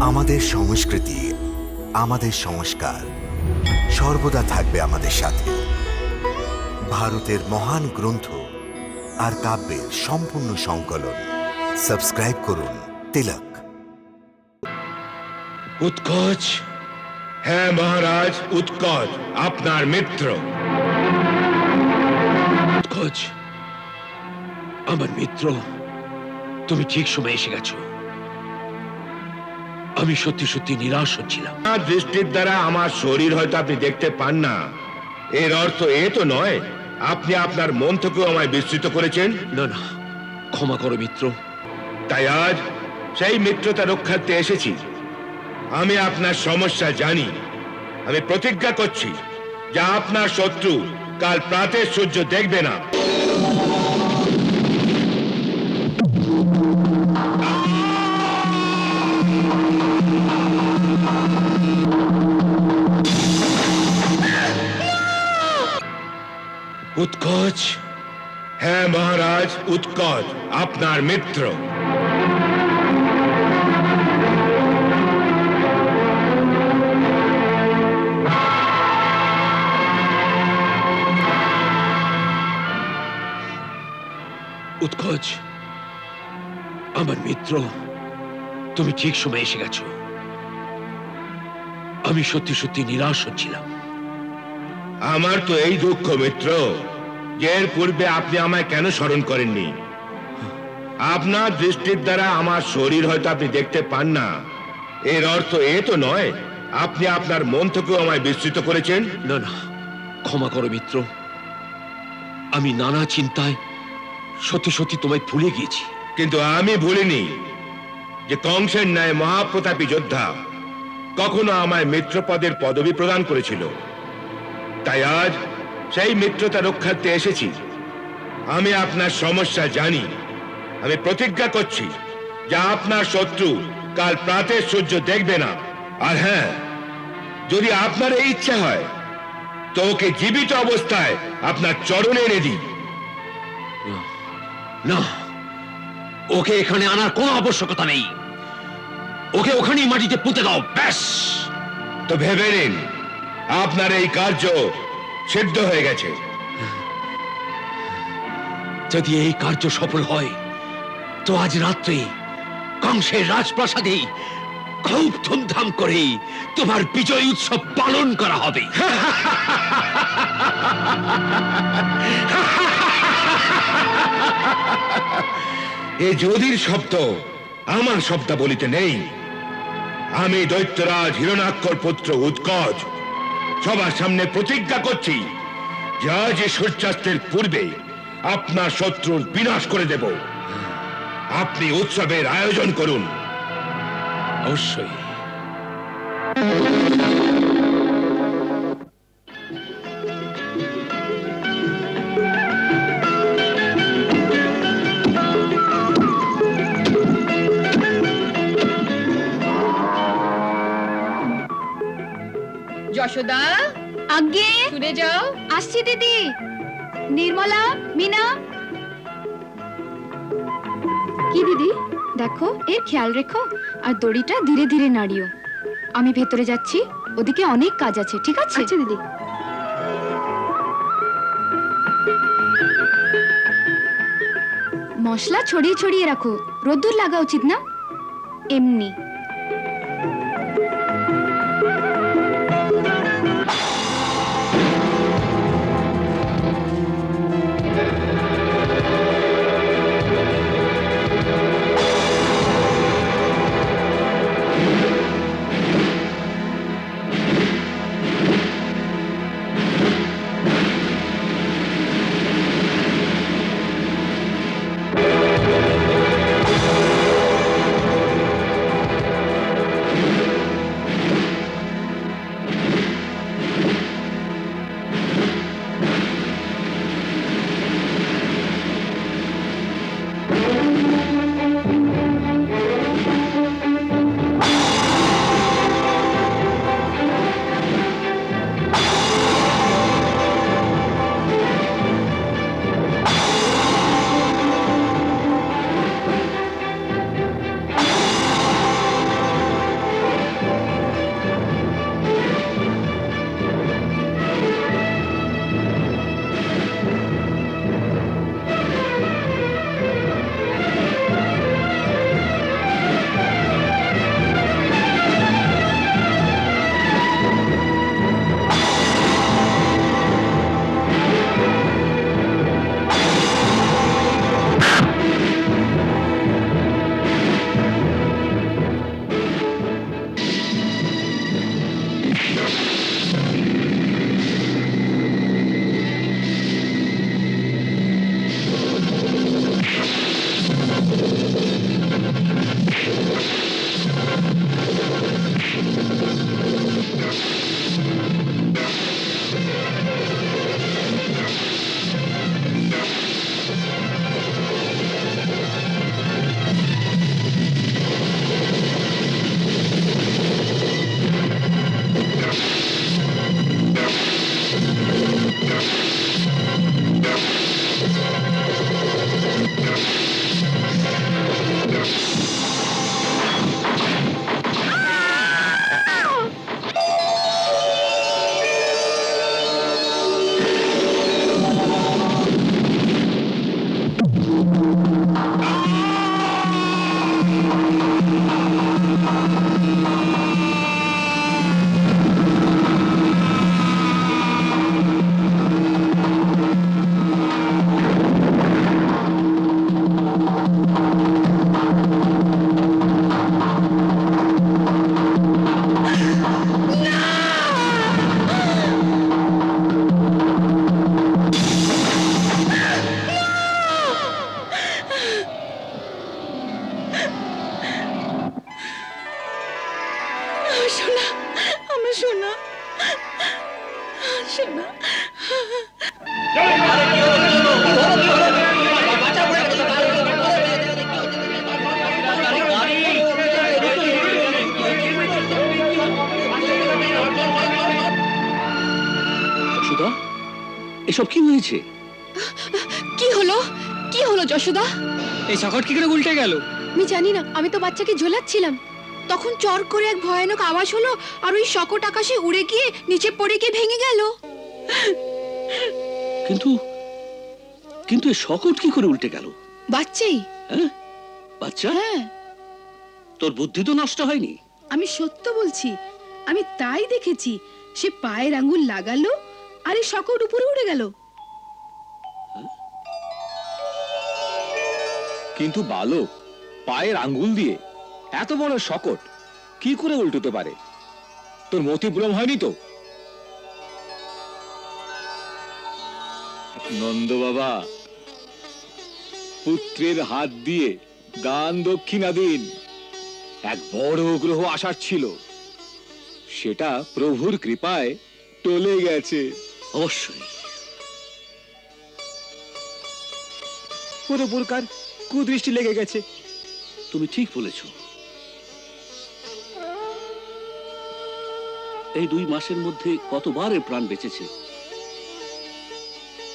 আমাদের সংস্কৃতি, আমাদের সংস্কার সর্বদা থাকবে আমাদের সাথে। ভারতের মহান গ্রন্থ আর কাব্যের সম্পূর্ণ সংকলন। সাবস্ক্রাইব করুন তিলক। উৎকচ। হ্যাঁ মহারাজ, উৎকচ, আপনার মিত্র। আমার মিত্র, তুমি ঠিক সময় এসে গেছো। আমি সত্যি সত্যি নিরাশ হচ্ছিলাম। আপনার দৃষ্টির দ্বারা আমার শরীর হয়তো আপনি দেখতে পান না। এর অর্থ এ তো নয় আপনি আপনার মন থেকেও আমায় বিস্তৃত করেছেন। না না ক্ষমা করো মিত্র। তাই আজ সেই মিত্রতা রক্ষার্থে এসেছি। আমি আপনার সমস্যা জানি। আমি প্রতিজ্ঞা করছি যে আপনার শত্রু কাল প্রাতের সূর্য দেখবে না। উৎকচ? হ্যাঁ মহারাজ উৎকচ আপনার মিত্র। উৎকচ আমার মিত্র তুমি ঠিক সময় এসে গেছো। আমি সত্যি সত্যি নিরাশ হচ্ছিলাম। আমার তো এই দুঃখ মিত্র। এর পূর্বে আপনি আমায় কেন স্মরণ করেননি? আপনার দৃষ্টির দ্বারা আমার শরীর হয়তো আপনি দেখতে পান না। এর অর্থ এ তো নয় আপনি আপনার মন থেকেও আমায় বিস্তৃত করেছেন। না না ক্ষমা করো মিত্র। আমি নানা চিন্তায় সত্যি সত্যি তোমায় ভুলে গিয়েছি। কিন্তু আমি ভুলিনি যে কংসের ন্যায় মহাপ্রতাপী যোদ্ধা কখনো আমায় মিত্রপদের পদবি প্রদান করেছিল। তাই আজ সেই মিত্রতা রক্ষার্থে এসেছি। আমি আপনার সমস্যা জানি। আমি প্রতিজ্ঞা করছি যে আপনার শত্রু কাল প্রাতের সূর্য দেখবে না। আর হ্যাঁ যদি আপনার এই ইচ্ছা হয় তো ওকে জীবিত অবস্থায় আপনার চরণে এনে দিই। না ওকে এখানে আনার কোনো আবশ্যকতা নেই। ওকে ওখানেই মাটিতে পুঁতে দাও ব্যাস! তো ভেবে নিন আপনার এই কার্য সিদ্ধ হয়ে গেছে। যদি এই কার্য সফল হয়, তো আজ রাত্রে কংসের রাজপ্রাসাদে খুব ধুমধাম করে তোমার বিজয় উৎসব পালন করা হবে। এ যদির শব্দ আমার শব্দ বলিতে নেই। আমি দৈত্যরাজ হিরণাক্ষর পুত্র উৎকচ সবার সামনে প্রতিজ্ঞা করছি যা যে সূর্যাস্তের পূর্বে আপনার শত্রুর বিনাশ করে দেব। আপনি উৎসবের আয়োজন করুন। অবশ্যই। যশোদা। আগে শুনে যাও। আসছি দিদি। নির্মলা মিনা। কি দিদি? দেখো এর খেয়াল রেখো। আর দড়িটা ধীরে ধীরে নাড়িও। আমি ভেতরে যাচ্ছি ওদিকে অনেক কাজ আছে ঠিক আছে? আচ্ছা দিদি। মশলা ছড়িয়ে ছড়িয়ে রাখো। রোদ্দুর লাগা উচিত না? এমনি। সুধা এসব কি হয়েছে? কি হলো? কি হলো যশোদা? এই সকট কি করে উল্টে গেল? আমি জানি না আমি তো বাচ্চাকে ঝোলাচ্ছিলাম। তখন চর করে এক ভয়ানক আওয়াজ হলো আর ওই শকট আকাশে উড়ে গিয়ে নিচে পড়ে গিয়ে ভেঙে গেল। কিন্তু কিন্তু এ সকট কি করে উল্টে গেল? বাচ্চাই। হ্যাঁ? বাচ্চা? হ্যাঁ। তোর বুদ্ধি তো নষ্ট হয়নি? আমি সত্য বলছি আমি তাই দেখেছি সে পায়ের আঙ্গুল লাগালো আর সকট উপরে উড়ে গেল। কিন্তু বালক পায়ের আঙ্গুল দিয়ে, এত বড় শকট, কি করে উল্টোতে পারে? তোর মতি ভ্রম হয়নি তো? নন্দ বাবা, পুত্রের হাত দিয়ে দান দক্ষিণা দিন এক বড় গ্রহ আসার ছিল। সেটা প্রভুর কৃপায় টলে গেছে। অবশ্যই। ওর কুদৃষ্টি লেগে গেছে। তুমি ঠিক বলেছ। এই দুই মাসের মধ্যে কতবার এর প্রাণ বেঁচেছে?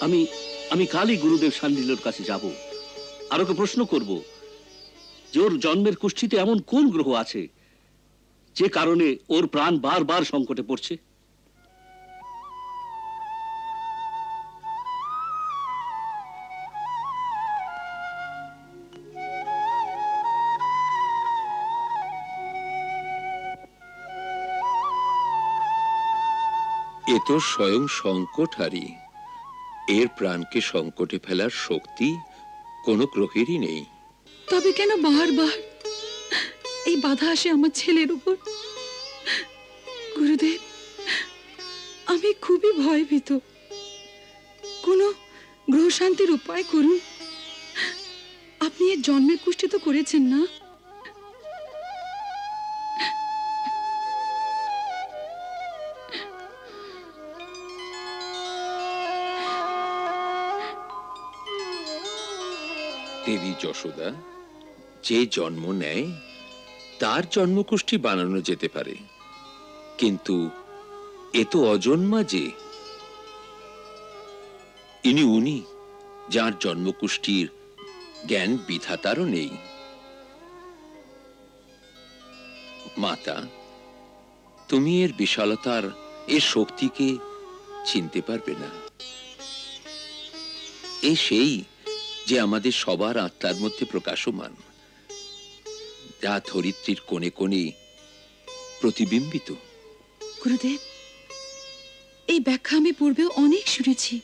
আমি আমি কালই গুরুদেব সান্ডিলোর কাছে যাব। আর ওকে প্রশ্ন করব যে ওর জন্মের কুষ্ঠিতে এমন কোন গ্রহ আছে যে কারণে ওর প্রাণ বারবার সংকটে পড়ছে? এ তো স্বয়ং সংকটহারী এর প্রাণকে সংকটে ফেলার শক্তি কোনো গ্রহেরই নেই। তবে কেন বারবার এই বাধা আসে আমার ছেলের উপর। গুরুদেব, আমি খুবই ভয়ভীত। কোনো গ্রহ শান্তির উপায় করুন। আপনি এর জন্মের কুষ্টি তো করেছেন না? দেবী যশোদা, যে জন্ম নেয়, তার জন্মকুষ্ঠী বানানো যেতে পারে। কিন্তু এ তো অজন্মা যে। ইনি উনি, যার জন্মকুষ্ঠীর জ্ঞান বিধাতারও নেই। মাতা, তুমি এর বিশালতার, এর শক্তিকে চিনতে পারবে না। এ সেই যে আমাদের সবার আত্মার মধ্যে প্রকাশমান, যা ধরিত্রীর কোণে কোণে প্রতিবিম্বিত। গুরুদেব, এই ব্যাখ্যা আমি পূর্বেও অনেক শুনেছি।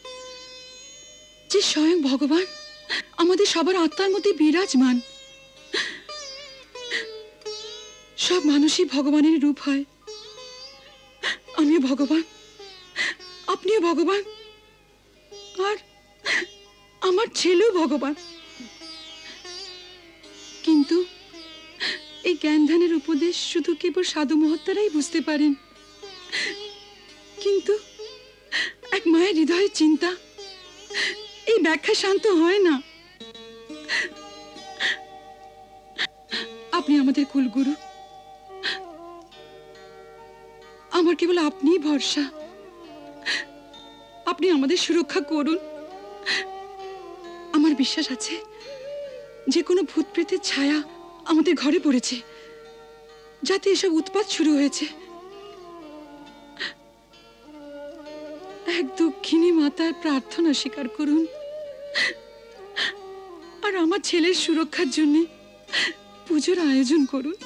যে স্বয়ং ভগবান আমাদের সবার আত্মার মধ্যে বিরাজমান। সব মানুষই ভগবানের রূপ হয়। আমিও ভগবান, আপনিও ভগবান। আমার ছেলেও ভগবান। কিন্তু এই জ্ঞান ধ্যানের উপদেশ শুধু কেবল সাধু মহাত্মারাই বুঝতে পারেন। কিন্তু এক মায়ের হৃদয়ের চিন্তা, এই ব্যাখ্যা শান্ত হয় না। আপনি আমাদের কুলগুরু। আমার কেবল আপনিই ভরসা। আপনি আমাদের সুরক্ষা করুন। বিশ্বাস আছে? যে কোনো ভূত প্রেতের ছায়া আমাদের ঘরে পড়েছে। যাতে এসব উৎপাত শুরু হয়েছে। এক দক্ষিণী মাতার প্রার্থনা স্বীকার করুন। আর আমার ছেলের সুরক্ষার জন্যে পুজোর আয়োজন করুন।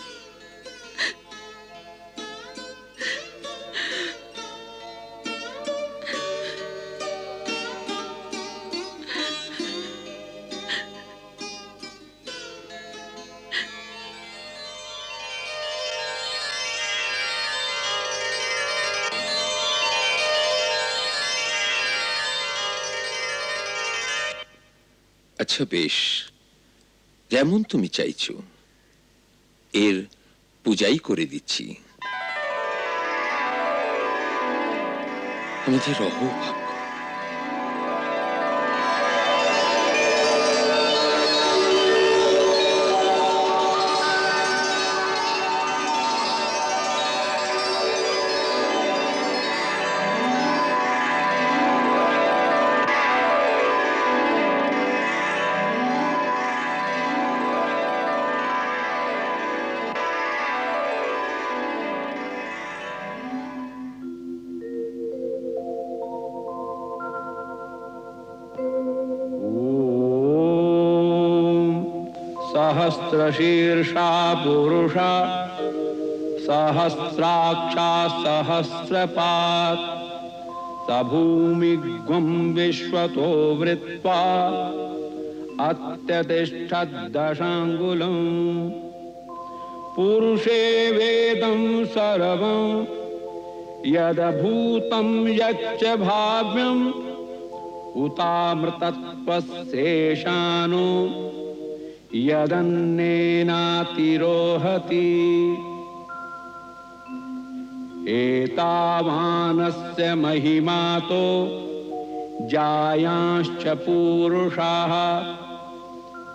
আচ্ছা বেশ। যেমন তুমি চাইছ। এর পূজাই করে দিচ্ছি। আমাদের অহভাব सहस्रशीर्षा पुरुषा सहस्राक्षा सहस्रपात् स भूमिग्वं विश्वतो वृत्वा अत्यतिष्ठद्दशाङ्गुलम् पुरुषे वेदं सर्वं यदभूतं यच्च भाव्यम् उतामृतत्वशेषानो यदन्नेनातिरोहति। एतावानस्य महिमातो जायांश्च पूरुषाः।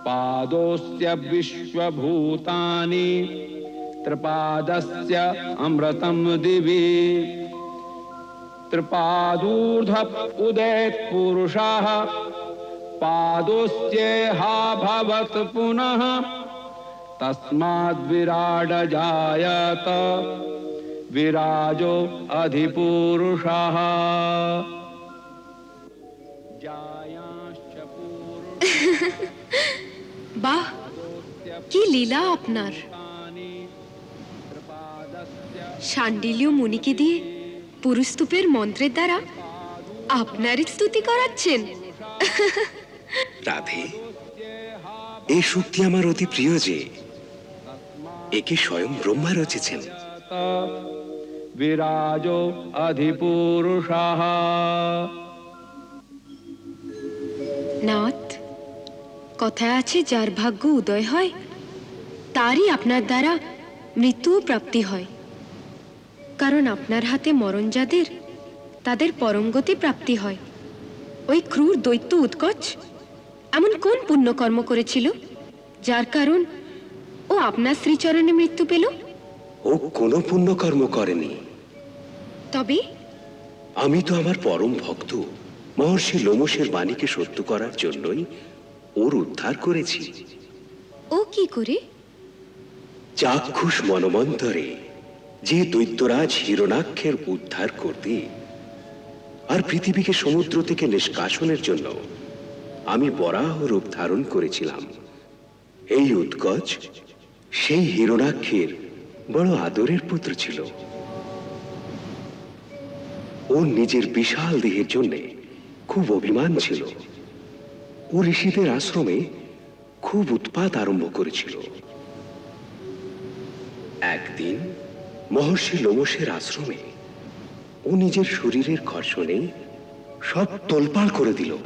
पादोऽस्य विश्वभूतानि त्रिपादस्य अमृतं दिवि। त्रिपादूर्ध उदेत् पुरुषाः पादोस्येहा भवत् पुनः तस्माद्विराड जायत विराजो अधिपूरुषः जायांश्च पुरुषाः বাহ কি লীলা আপনার শান্ডিলীয় মুনিকে দিয়ে পুরুস্তূপের মন্ত্রের দ্বারা আপনারই স্তুতি করাচ্ছেন রাধে এ শক্তি আমার অতি প্রিয় যে একে স্বয়ং ব্রহ্মা রচেছেন। বিরাজ নাথ কথায় আছে যার ভাগ্য উদয় হয় তারই আপনার দ্বারা মৃত্যু প্রাপ্তি হয়। কারণ আপনার হাতে মরণ যাদের তাদের পরমগতি প্রাপ্তি হয়। ওই ক্রুর দৈত্য উৎকচ এমন কোন পুণ্যকর্ম করেছিল যার কারণ ও আপনার শ্রীচরণে মৃত্যু পেল? ও কোনো পুণ্যকর্ম করেনি। তবে? আমি তো আমার পরম ভক্ত। মহর্ষি লোমসের বাণীকে সত্য করার জন্যই ওর উদ্ধার করেছি। ও কি করে? চাক্ষুষ মনমন্তরে যে দৈত্যরাজ হিরণাক্ষের উদ্ধার করতে আর পৃথিবীকে সমুদ্র থেকে নিষ্কাশনের জন্য আমি বরাহ রূপ ধারণ করেছিলাম। এই উৎকচ, সেই হিরণাক্ষের বড় আদরের পুত্র ছিল। ওর নিজের বিশাল দেহের জন্য খুব অভিমান ছিল। ও ঋষিদের আশ্রমে খুব উৎপাত আরম্ভ করেছিল। একদিন মহর্ষি লোমসের আশ্রমে ও নিজের শরীরের ঘর্ষণে সব তোলপাড় করে দিল।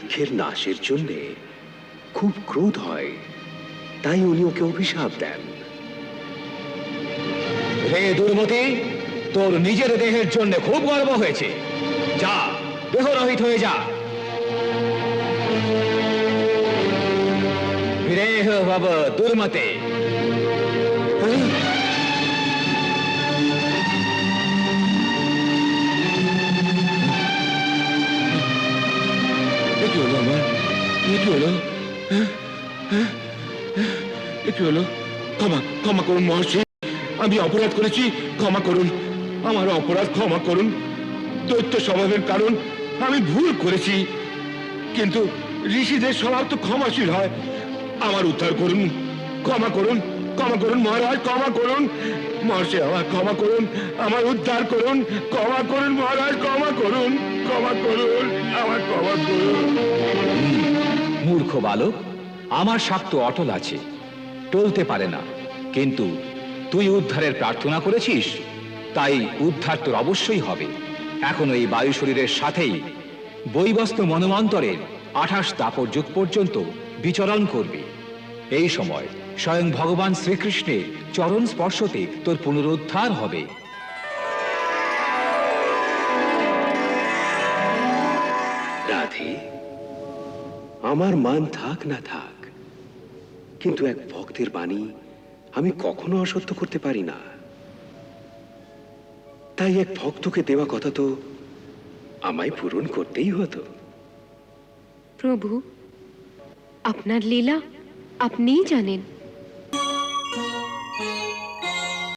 বৃক্ষের নাশের জন্য খুব ক্রোধ হয়। তাই উনি ওকে অভিশাপ দেন। হে দুর্মতি তোর নিজের দেহের জন্য খুব গর্ব হয়েছে। যা দেহরহিত হয়ে যা। বিরেহ ভব দুর্মতে। কি হলো আমার কি হলো? এ কি হলো ক্ষমা ক্ষমা করুন। মহর্ষি আমি অপরাধ করেছি। ক্ষমা করুন আমার অপরাধ ক্ষমা করুন। দৈত্য স্বভাবের কারণ আমি ভুল করেছি। কিন্তু ঋষিদের স্বভাব তো ক্ষমাশীল হয় আমার উদ্ধার করুন। ক্ষমা করুন। ক্ষমা করুন। মহারাজ, ক্ষমা করুন। মহাশয় আমার ক্ষমা করুন আমার উদ্ধার করুন ক্ষমা করুন। মহারাজ, ক্ষমা করুন। মূর্খ বালক, আমার তো অটল আছে, টলতে পারে না। কিন্তু তুই উদ্ধারের প্রার্থনা করেছিস, তাই উদ্ধার তোর অবশ্যই হবে। এখন এই বায়ু শরীরের সাথেই বৈবস্ত মনমন্তরের আঠাশ দাপর যুগ পর্যন্ত বিচরণ করবি। এই সময় স্বয়ং ভগবান শ্রীকৃষ্ণের চরণ স্পর্শতে তোর পুনরুদ্ধার হবে। আমার মান থাক না থাক, কিন্তু এক ভক্তের বাণী আমি কখনো অসত্য করতে পারি না। তাই এক ভক্তকে দেওয়া কথা তো আমায় পূরণ করতেই হতো। প্রভু, আপনার লীলা আপনিই জানেন।